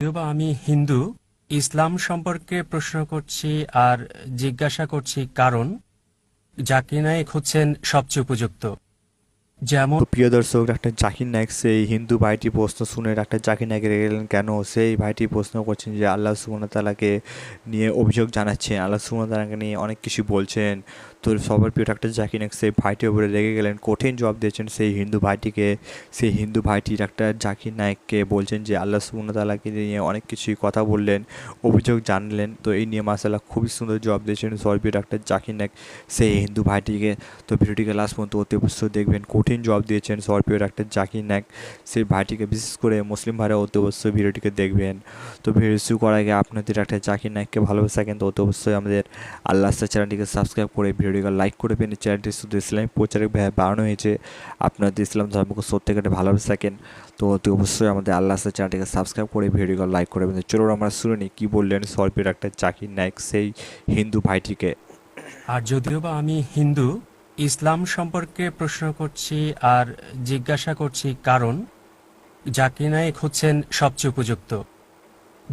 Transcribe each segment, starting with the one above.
যদিও বা আমি হিন্দু, ইসলাম সম্পর্কে প্রশ্ন করছি আর জিজ্ঞাসা করছি কারণ জাকির নায়েক হচ্ছেন সবচেয়ে উপযুক্ত। যেমন প্রিয় দর্শক, ডাক্তার জাকির নায়ক সেই হিন্দু ভাইটি প্রশ্ন শুনে ডাক্তার জাকির নায়ক রেগে গেলেন কেন? সেই ভাইটি প্রশ্ন করছেন যে আল্লাহ তাআলাকে নিয়ে অভিযোগ জানাচ্ছেন। আল্লাহ ওয়া নিয়ে অনেক কিছু বলছেন। তো সবার প্রিয় ডাক্তার জাকির নায়ক সেই ভাইটির উপরে রেগে গেলেন, কঠিন জবাব দিয়েছেন সেই হিন্দু ভাইটিকে। সেই হিন্দু ভাইটি ডাক্তার জাকির নায়ককে বলছেন যে, আল্লাহ তাআলাকে নিয়ে অনেক কিছুই কথা বললেন, অভিযোগ জানলেন। তো এই নিয়ে মাসাল্লাহ খুবই সুন্দর জবাব দিয়েছেন সবার প্রিয় ডাক্তার জাকির নায়ক, সেই হিন্দু ভাইটিকে। তো ভিডিওটিকে লাস্ট পর্যন্ত অতি অবশ্যই দেখবেন, কঠিন জবাব দিয়েছেন সবার প্রিয় ডাক্তার জাকির নায়ক, সেই ভাইটিকে বিশেষ করে মুসলিম ভাইরা অতি অবশ্যই ভিডিওটিকে দেখবেন। তো ভিডিও শুরু করার আগে আপনাদের ডাক্তার জাকির নায়ককে ভালোবাসা, কিন্তু অতি অবশ্যই আমাদের আল্লাহ চ্যানেলটিকে সাবস্ক্রাইব করে ভিডিওটিকে লাইক করে পেন চ্যানেলটি শুধু ইসলামী প্রচারক ভাই বাড়ানো হয়েছে। আপনাদের ইসলাম ধর্মকে সত্যিকারে ভালোবেসে থাকেন। তো অতি অবশ্যই আমাদের আল্লাহ আস্তা চ্যানেলটিকে সাবস্ক্রাইব করে ভিডিওকে লাইক করে পেন চলো আমরা শুনে নিই, কী বললেন প্রিয় ডাক্তার জাকির নায়ক, সেই হিন্দু ভাইটিকে। আর যদিও বা আমি হিন্দু, ইসলাম সম্পর্কে প্রশ্ন করছি আর জিজ্ঞাসা করছি কারণ জাকির নায়েক হচ্ছেন সবচেয়ে উপযুক্ত।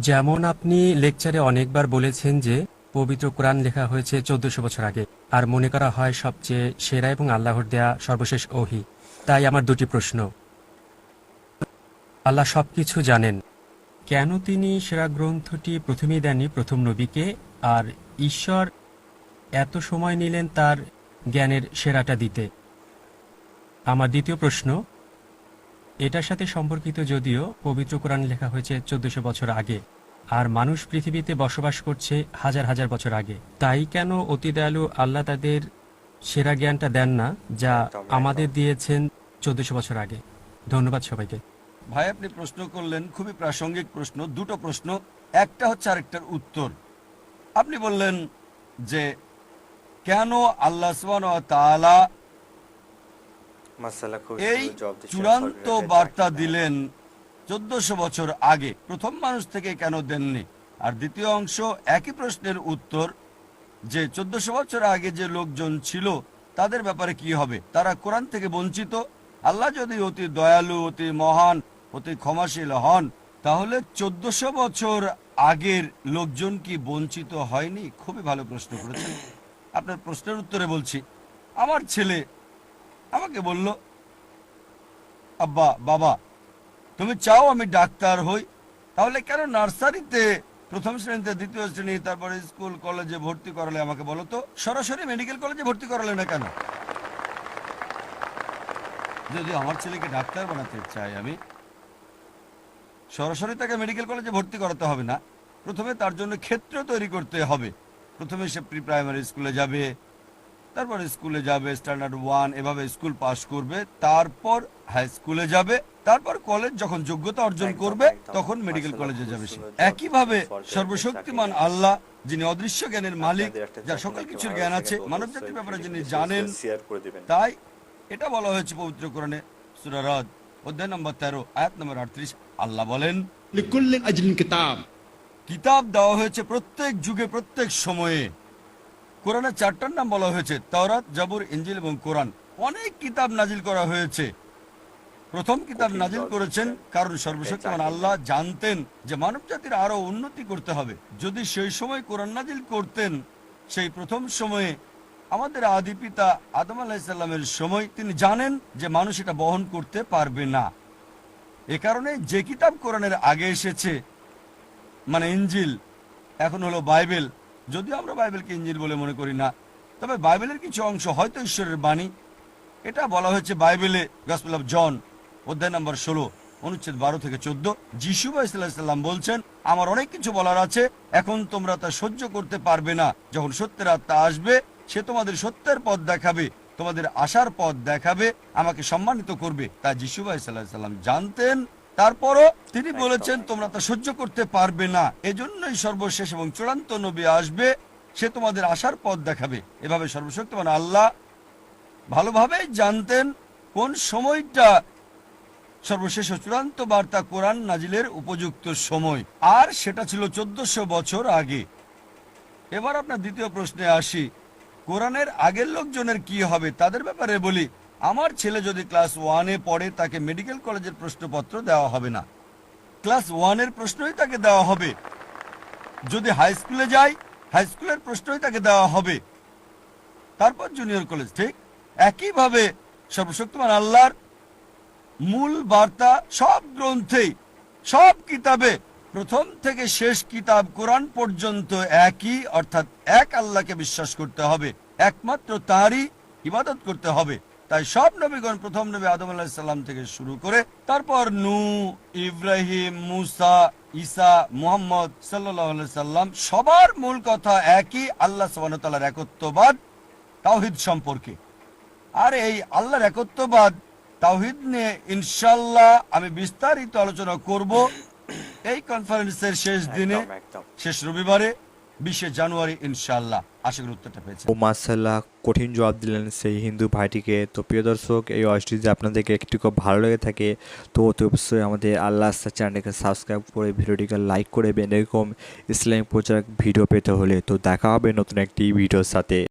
যেমন আপনি লেকচারে অনেকবার বলেছেন যে পবিত্র কোরআন লেখা হয়েছে চোদ্দশো বছর আগে। আর মনে করা হয় সবচেয়ে সেরা এবং আল্লাহর দেয়া সর্বশেষ ওহি। তাই আমার দুটি প্রশ্ন। আল্লাহ সবকিছু জানেন। কেন তিনি সেরা গ্রন্থটি প্রথমেই দেননি প্রথম নবীকে? আর ঈশ্বর এত সময় নিলেন তার জ্ঞানের সেরাটা দিতে? আমার দ্বিতীয় প্রশ্ন, এটার সাথে সম্পর্কিত যদিও পবিত্র কোরআন লেখা হয়েছে চোদ্দশো বছর আগে। আর মানুষ পৃথিবীতে বসবাস করছে হাজার হাজার বছর আগে। তাই কেন অতি দয়ালু আল্লাহ তাদের সেরা জ্ঞানটা দেন না যা আমাদের দিয়েছেন চোদ্দশো বছর আগে? ধন্যবাদ সবাইকে। ভাই আপনি প্রশ্ন করলেন খুবই প্রাসঙ্গিক প্রশ্ন দুটো প্রশ্ন। একটা হচ্ছে আরেকটার উত্তর। আপনি বললেন যে কেন আল্লাহ তাআলা এই চূড়ান্ত বার্তা দিলেন চোদ্দশো বছর আগে প্রথম মানুষ থেকে কেন দেননি? আর দ্বিতীয় অংশ, একই প্রশ্নের উত্তর, যে চোদ্দশো বছর আগে যে লোকজন ছিল, তাদের ব্যাপারে কি হবে? তারা কোরআন থেকে বঞ্চিত? আল্লাহ যদি অতি দয়ালু, অতি মহান, অতি ক্ষমাশীল হন, তাহলে চোদ্দশো বছর আগের লোকজন কি বঞ্চিত হয়নি? খুবই ভালো প্রশ্ন করেছেন। আপনার প্রশ্নের উত্তরে বলছি, আমার ছেলে আমাকে বলল, আব্বা, বাবা তুমি চাও আমি ডাক্তার হই? তাহলে কেন নার্সারিতে প্রথম শ্রেণীতে, দ্বিতীয় শ্রেণি, তারপরে স্কুল, কলেজে ভর্তি করালে আমাকে বলো তো? সরাসরি মেডিকেল কলেজে ভর্তি করালে না কেন? যদি আমার ছেলেকে ডাক্তার বানাতে চাই আমি, সরাসরি তাকে মেডিকেল কলেজে ভর্তি করাতে হবে না। প্রথমে তার জন্য ক্ষেত্র তৈরি করতে হবে। প্রথমে সে প্রি প্রাইমারি স্কুলে যাবে তারপর স্কুলে যাবে স্ট্যান্ডার্ড ওয়ান এভাবে স্কুল পাশ করবে তারপর হাই স্কুলে যাবে তারপর কলেজ যখন যোগ্যতা অর্জন করবে তখন মেডিকেল কলেজে যাবে সে। একইভাবে সর্বশক্তিমান আল্লাহ যিনি অদৃশ্য জ্ঞানের মালিক যা সকল কিছুর জ্ঞান আছে মানব জাতির ব্যাপারে যিনি জানেন তাই এটা বলা হয়েছে পবিত্র কোরআনে সুরারদ অধ্যায় নম্বর তেরো আয়াত নম্বর আটত্রিশ। আল্লাহ বলেন কিতাব দেওয়া হয়েছে প্রত্যেক যুগে প্রত্যেক সময়ে। কোরআনের চারটার নাম বলা হয়েছে তাওরাত জাবুর ইঞ্জিল এবং কোরআন। অনেক কিতাব নাজিল করা হয়েছে। প্রথম কিতাব নাজিল করেছেন কারণ সর্বশক্তিমান আল্লাহ জানতেন যে মানব জাতির আরও উন্নতি করতে হবে। যদি সেই সময় কোরআন নাজিল করতেন সেই প্রথম সময়ে আমাদের আদি পিতা আদম আলাহিসাল্লামের সময় তিনি জানেন যে মানুষ এটা বহন করতে পারবে না। এ কারণে যে কিতাব কোরআনের আগে এসেছে মানে ইঞ্জিল এখন হলো বাইবেল যদিও আমরা বাইবেলকে ইঞ্জিল বলে মনে করি না, তবে বাইবেলের কিছু অংশ হয়তো ঈশ্বরের বাণী। এটা বলা হয়েছে বাইবেলে গসপেল অফ জন অধ্যায় নম্বর ষোলো, অনুচ্ছেদ বারো থেকে চোদ্দ। যিশু ইসলাম বলছেন, আমার অনেক কিছু বলার আছে, এখন তোমরা তা সহ্য করতে পারবে না। যখন সত্যের আত্মা আসবে, সে তোমাদের সত্যের পথ দেখাবে, তোমাদের আসার পথ দেখাবে, আমাকে সম্মানিত করবে। তা যিশু সাল্লাম জানতেন তারপরও তিনি বলেছেন তোমরা তা সহ্য করতে পারবে না। এজন্যই সর্বশেষ এবং চূড়ান্ত নবী আসবে। সে তোমাদের আসার পথ দেখাবে। এভাবে সর্বশক্তিমান আল্লাহ ভালোভাবেই জানতেন কোন সময়টা সর্বশেষ চূড়ান্ত বার্তা কোরআন নাজিলের উপযুক্ত সময়। আর সেটা ছিল চোদ্দশো বছর আগে। এবার আপনার দ্বিতীয় প্রশ্নে আসি। কোরআনের আগের লোকজনের কি হবে তাদের ব্যাপারে বলি। আমার ছেলে যদি ক্লাস ওয়ানে পড়ে, তাকে মেডিকেল কলেজের প্রশ্নপত্র দেওয়া হবে না। ক্লাস ওয়ানের প্রশ্নই তাকে দেওয়া হবে। যদি হাই স্কুলে যায় হাই স্কুলের প্রশ্নই তাকে দেওয়া হবে। তারপর জুনিয়র কলেজ, ঠিক? একইভাবে সর্বশক্তিমান আল্লাহর মূল বার্তা সব গ্রন্থেই সব কিতাবে, প্রথম থেকে শেষ কিতাব কোরআন পর্যন্ত একই, অর্থাৎ এক আল্লাহকে বিশ্বাস করতে হবে। একমাত্র তারই ইবাদত করতে হবে। তাই সব নবীগণ প্রথম নবী আদম আলাহ সাল্লাম থেকে শুরু করে তারপর নু ইব্রাহিম মুসা ঈসা মুহাম্মদ সাল্লাহ সাল্লাম সবার মূল কথা একই আল্লাহ সাবানতালার একত্ববাদ তাওহিদ সম্পর্কে। আর এই আল্লাহর একত্ববাদ তাওহিদ নিয়ে ইনশাল্লাহ আমি বিস্তারিত আলোচনা করব। এই কনফারেন্সের শেষ দিনে। শেষ রবিবারে। বিশে জানুয়ারি ইনশাল্লাহ আশা করি উত্তরটা পেয়েছে ও মাসাল্লাহ কঠিন জবাব দিলেন সেই হিন্দু ভাইটিকে। তো প্রিয় দর্শক, এই অস্ট্রি যদি আপনাদেরকে একটু খুব ভালো লেগে থাকে, তো অতি অবশ্যই আমাদের আল্লাহ চ্যানেলকে সাবস্ক্রাইব করে ভিডিওটিকে লাইক করবেন এরকম ইসলামিক প্রচার ভিডিও পেতে হলে তো দেখা হবে নতুন একটি ভিডিওর সাথে।